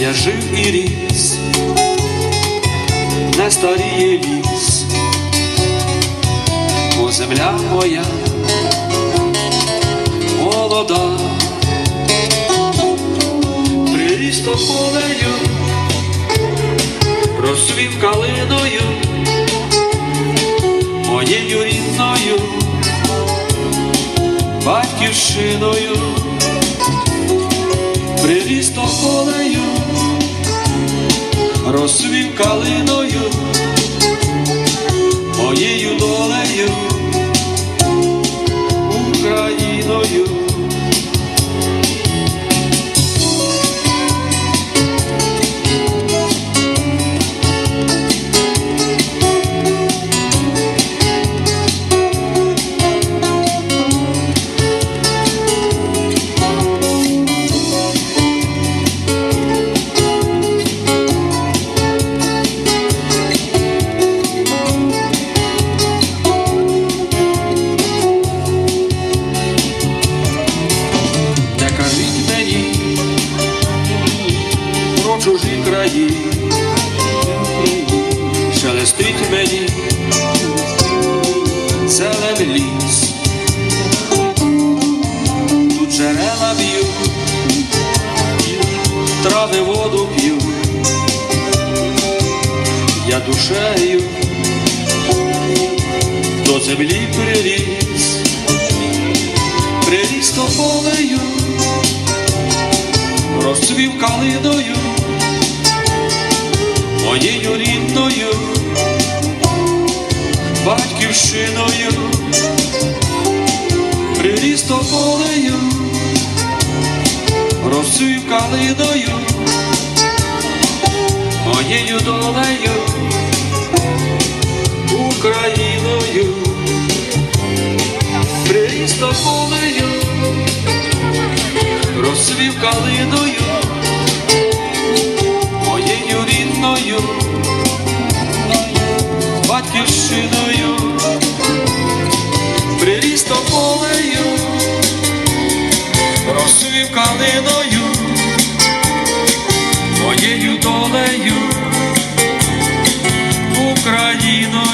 я жив і ріс, не старіє ліс, бо земля моя молода, приріс тополею, розсвів калиною, моєю рідною, батьківщиною. Приріс тополею, розсвів калиною, моєю долею, Україною. Чужі краї, шелестить мені зелен ліс, тут джерела б'ють, трави воду п'ють, я душею до землі приріс, приріс тополею розцвів калиною, моєю рідною, батьківщиною, приріс тополею, розцвів калиною, моєю долею, Україною, приріс тополею розсвів калиною, дівчиною, прирістом полею, розсвів калиною, моєю долею, Україною.